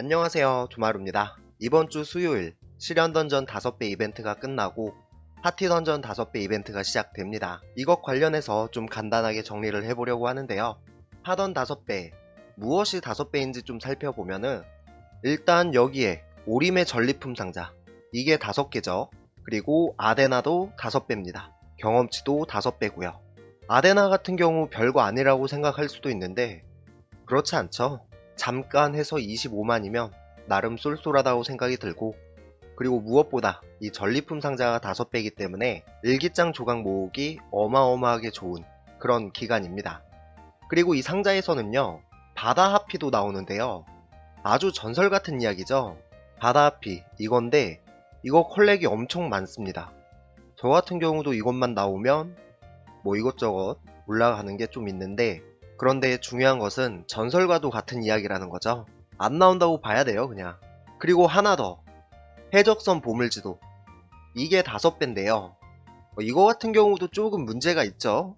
안녕하세요. 조마루입니다. 이번 주 수요일 실현 던전 5배 이벤트가 끝나고 파티 던전 5배 이벤트가 시작됩니다. 이것 관련해서 좀 간단하게 정리를 해보려고 하는데요. 하던 5배 무엇이 5배인지 좀 살펴보면은 일단 여기에 오림의 전리품 상자 이게 5개죠. 그리고 아데나도 5배입니다. 경험치도 5배고요. 아데나 같은 경우 별거 아니라고 생각할 수도 있는데 그렇지 않죠 잠깐 해서 25만이면 나름 쏠쏠하다고 생각이 들고 그리고 무엇보다 이 전리품 상자가 5배이기 때문에 일기장 조각 모으기 어마어마하게 좋은 그런 기간입니다. 그리고 이 상자에서는요 바다 하피도 나오는데요. 아주 전설 같은 이야기죠. 바다 하피 이건데 이거 컬렉이 엄청 많습니다. 저 같은 경우도 이것만 나오면 뭐 이것저것 올라가는 게 좀 있는데 그런데 중요한 것은 전설과도 같은 이야기라는 거죠. 안 나온다고 봐야 돼요, 그냥. 그리고 하나 더. 해적선 보물지도. 이게 다섯 배인데요. 어, 이거 같은 경우도 조금 문제가 있죠.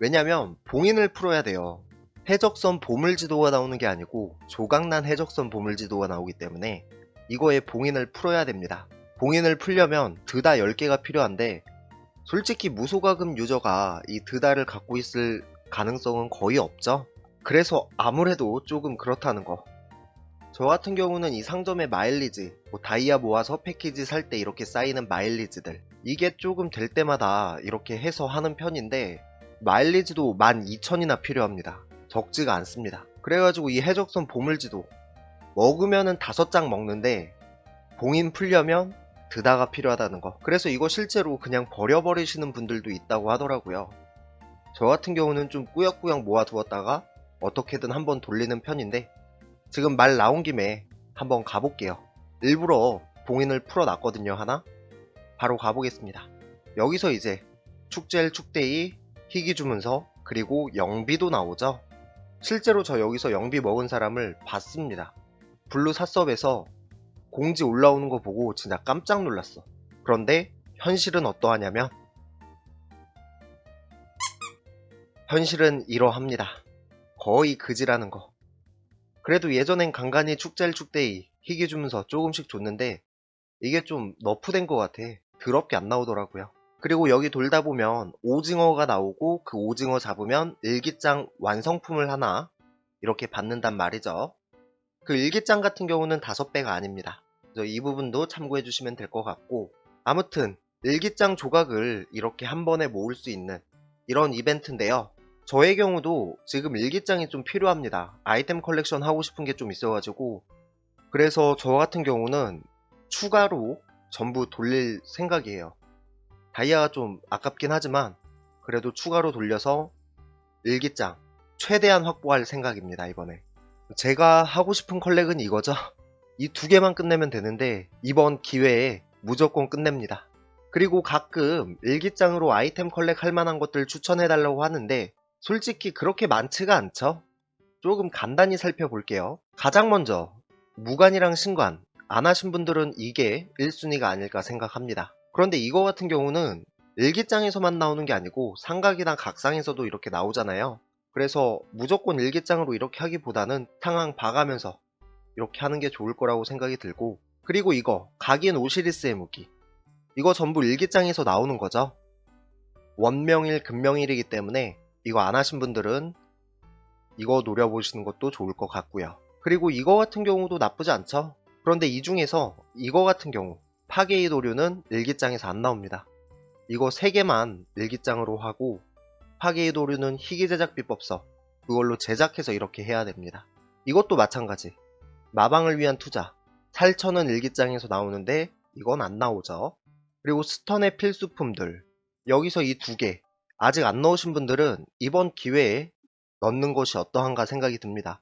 왜냐면 봉인을 풀어야 돼요. 해적선 보물지도가 나오는 게 아니고 조각난 해적선 보물지도가 나오기 때문에 이거에 봉인을 풀어야 됩니다. 봉인을 풀려면 드다 10개가 필요한데 솔직히 무소가금 유저가 이 드다를 갖고 있을 가능성은 거의 없죠. 그래서 아무래도 조금 그렇다는 거. 저 같은 경우는 이 상점의 마일리지, 뭐 다이아 모아서 패키지 살 때 이렇게 쌓이는 마일리지들. 이게 조금 될 때마다 이렇게 해서 하는 편인데, 마일리지도 12,000이나 필요합니다. 적지가 않습니다. 그래가지고 이 해적선 보물지도 먹으면은 다섯 장 먹는데, 봉인 풀려면 드다가 필요하다는 거. 그래서 이거 실제로 그냥 버려버리시는 분들도 있다고 하더라고요. 저 같은 경우는 좀 꾸역꾸역 모아두었다가 어떻게든 한번 돌리는 편인데 지금 말 나온 김에 한번 가볼게요. 일부러 봉인을 풀어놨거든요 하나. 바로 가보겠습니다. 여기서 이제 축제일 축대이 희귀 주문서 그리고 영비도 나오죠. 실제로 저 여기서 영비 먹은 사람을 봤습니다. 블루 사섭에서 공지 올라오는 거 보고 진짜 깜짝 놀랐어. 그런데 현실은 어떠하냐면 현실은 이러합니다. 거의 그지라는 거. 그래도 예전엔 간간히 축제일 축대이 희귀 주면서 조금씩 줬는데 이게 좀 너프된 것 같아. 더럽게 안 나오더라고요. 그리고 여기 돌다 보면 오징어가 나오고 그 오징어 잡으면 일기장 완성품을 하나 이렇게 받는단 말이죠. 그 일기장 같은 경우는 다섯 배가 아닙니다. 이 부분도 참고해 주시면 될 것 같고 아무튼 일기장 조각을 이렇게 한 번에 모을 수 있는 이런 이벤트인데요. 저의 경우도 지금 일기장이 좀 필요합니다. 아이템 컬렉션 하고 싶은 게 좀 있어가지고 그래서 저 같은 경우는 추가로 전부 돌릴 생각이에요. 다이아가 좀 아깝긴 하지만 그래도 추가로 돌려서 일기장 최대한 확보할 생각입니다 이번에. 제가 하고 싶은 컬렉은 이거죠. 이 두 개만 끝내면 되는데 이번 기회에 무조건 끝냅니다. 그리고 가끔 일기장으로 아이템 컬렉 할 만한 것들 추천해 달라고 하는데 솔직히 그렇게 많지가 않죠? 조금 간단히 살펴볼게요. 가장 먼저 무관이랑 신관 안 하신 분들은 이게 1순위가 아닐까 생각합니다. 그런데 이거 같은 경우는 일기장에서만 나오는 게 아니고 삼각이나 각상에서도 이렇게 나오잖아요. 그래서 무조건 일기장으로 이렇게 하기보다는 상황 봐가면서 이렇게 하는 게 좋을 거라고 생각이 들고 그리고 이거 각인 오시리스의 무기 이거 전부 일기장에서 나오는 거죠. 원명일 금명일이기 때문에 이거 안 하신 분들은 이거 노려보시는 것도 좋을 것 같고요. 그리고 이거 같은 경우도 나쁘지 않죠. 그런데 이 중에서 이거 같은 경우 파괴의 도류는 일기장에서 안 나옵니다. 이거 3개만 일기장으로 하고 파괴의 도류는 희귀 제작 비법서 그걸로 제작해서 이렇게 해야 됩니다. 이것도 마찬가지. 마방을 위한 투자. 살처는 일기장에서 나오는데 이건 안 나오죠. 그리고 스턴의 필수품들. 여기서 이 두 개. 아직 안 넣으신 분들은 이번 기회에 넣는 것이 어떠한가 생각이 듭니다.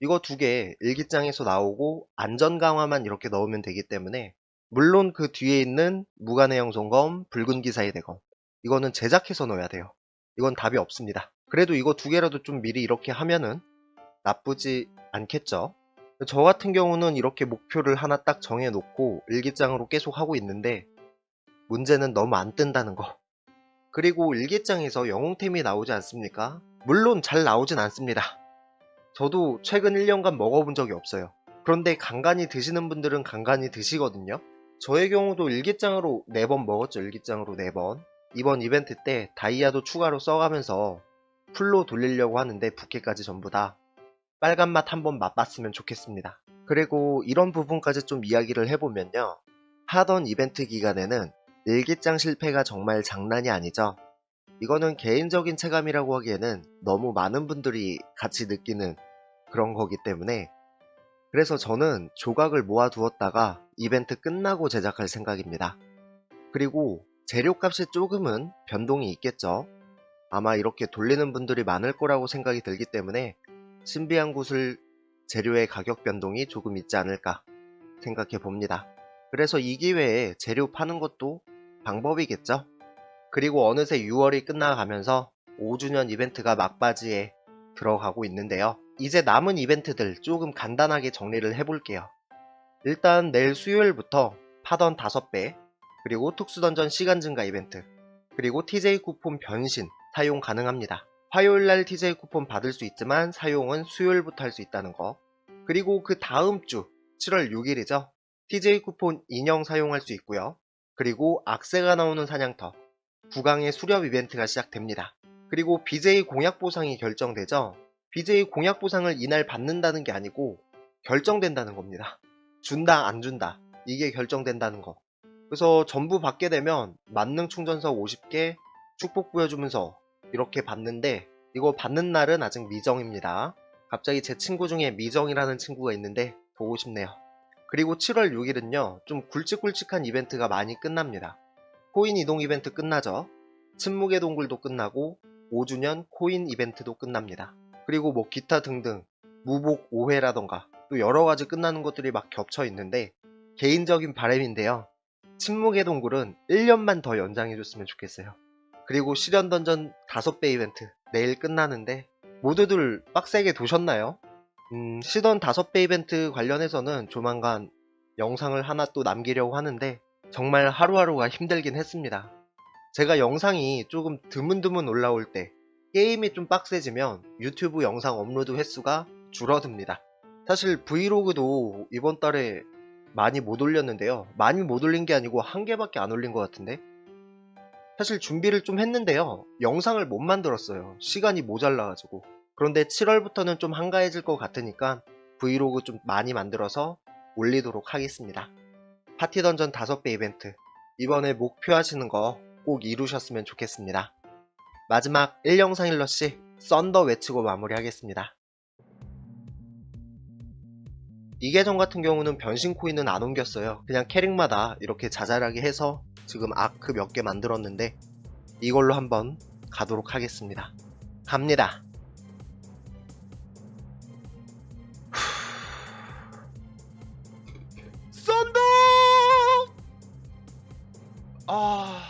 이거 두 개 일기장에서 나오고 안전 강화만 이렇게 넣으면 되기 때문에 물론 그 뒤에 있는 무관의 영송검, 붉은 기사의 대검 이거는 제작해서 넣어야 돼요. 이건 답이 없습니다. 그래도 이거 두 개라도 좀 미리 이렇게 하면은 나쁘지 않겠죠? 저 같은 경우는 이렇게 목표를 하나 딱 정해놓고 일기장으로 계속 하고 있는데 문제는 너무 안 뜬다는 거. 그리고 일기장에서 영웅템이 나오지 않습니까? 물론 잘 나오진 않습니다. 저도 최근 1년간 먹어본 적이 없어요. 그런데 간간히 드시는 분들은 간간히 드시거든요. 저의 경우도 일기장으로 4번 먹었죠. 일기장으로 4번. 이번 이벤트 때 다이아도 추가로 써가면서 풀로 돌리려고 하는데 부캐까지 전부 다 빨간 맛 한번 맛봤으면 좋겠습니다. 그리고 이런 부분까지 좀 이야기를 해보면요. 하던 이벤트 기간에는 일기장 실패가 정말 장난이 아니죠. 이거는 개인적인 체감이라고 하기에는 너무 많은 분들이 같이 느끼는 그런 거기 때문에 그래서 저는 조각을 모아두었다가 이벤트 끝나고 제작할 생각입니다. 그리고 재료값이 조금은 변동이 있겠죠. 아마 이렇게 돌리는 분들이 많을 거라고 생각이 들기 때문에 신비한 구슬 재료의 가격 변동이 조금 있지 않을까 생각해 봅니다. 그래서 이 기회에 재료 파는 것도 방법이겠죠. 그리고 어느새 6월이 끝나가면서 5주년 이벤트가 막바지에 들어가고 있는데요. 이제 남은 이벤트들 조금 간단하게 정리를 해볼게요. 일단 내일 수요일부터 파던 5배, 그리고 특수던전 시간 증가 이벤트, 그리고 TJ 쿠폰 변신 사용 가능합니다. 화요일날 TJ 쿠폰 받을 수 있지만 사용은 수요일부터 할 수 있다는 거. 그리고 그 다음 주 7월 6일이죠. TJ 쿠폰 인형 사용할 수 있고요. 그리고 악세가 나오는 사냥터, 구강의 수렵 이벤트가 시작됩니다. 그리고 BJ 공약 보상이 결정되죠. BJ 공약 보상을 이날 받는다는 게 아니고 결정된다는 겁니다. 준다 안 준다 이게 결정된다는 거. 그래서 전부 받게 되면 만능 충전서 50개 축복 보여주면서 이렇게 받는데 이거 받는 날은 아직 미정입니다. 갑자기 제 친구 중에 미정이라는 친구가 있는데 보고 싶네요. 그리고 7월 6일은요 좀 굵직굵직한 이벤트가 많이 끝납니다. 코인 이동 이벤트 끝나죠. 침묵의 동굴도 끝나고 5주년 코인 이벤트도 끝납니다. 그리고 뭐 기타 등등 무복 5회라던가 또 여러가지 끝나는 것들이 막 겹쳐 있는데 개인적인 바람인데요. 침묵의 동굴은 1년만 더 연장해줬으면 좋겠어요. 그리고 실현 던전 5배 이벤트 내일 끝나는데 모두들 빡세게 도셨나요? 음, 시던 5배 이벤트 관련해서는 조만간 영상을 하나 또 남기려고 하는데 정말 하루하루가 힘들긴 했습니다. 제가 영상이 조금 드문드문 올라올 때 게임이 좀 빡세지면 유튜브 영상 업로드 횟수가 줄어듭니다. 사실 브이로그도 이번 달에 많이 못 올렸는데요. 많이 못 올린 게 아니고 한 개밖에 안 올린 것 같은데 사실 준비를 좀 했는데요. 영상을 못 만들었어요. 시간이 모자라가지고. 그런데 7월부터는 좀 한가해질 것 같으니까 브이로그 좀 많이 만들어서 올리도록 하겠습니다. 파티 던전 5배 이벤트. 이번에 목표하시는 거 꼭 이루셨으면 좋겠습니다. 마지막 1영상 1러시 썬더 외치고 마무리하겠습니다. 이 계정 같은 경우는 변신 코인은 안 옮겼어요. 그냥 캐릭마다 이렇게 자잘하게 해서 지금 아크 몇 개 만들었는데 이걸로 한번 가도록 하겠습니다. 갑니다. 아.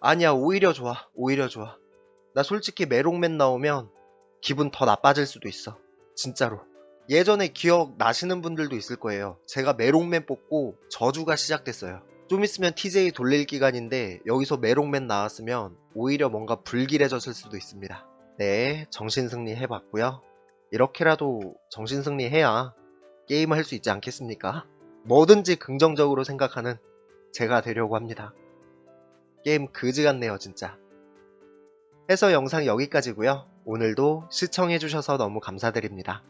아니야, 오히려 좋아. 오히려 좋아. 나 솔직히 메롱맨 나오면 기분 더 나빠질 수도 있어. 진짜로. 예전에 기억 나시는 분들도 있을 거예요. 제가 메롱맨 뽑고 저주가 시작됐어요. 좀 있으면 TJ 돌릴 기간인데 여기서 메롱맨 나왔으면 오히려 뭔가 불길해졌을 수도 있습니다. 네, 정신승리 해봤고요. 이렇게라도 정신승리 해야 게임을 할 수 있지 않겠습니까? 뭐든지 긍정적으로 생각하는 제가 되려고 합니다. 게임 그지 같네요, 진짜. 해서 영상 여기까지고요. 오늘도 시청해주셔서 너무 감사드립니다.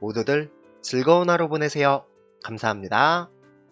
모두들 즐거운 하루 보내세요. 감사합니다.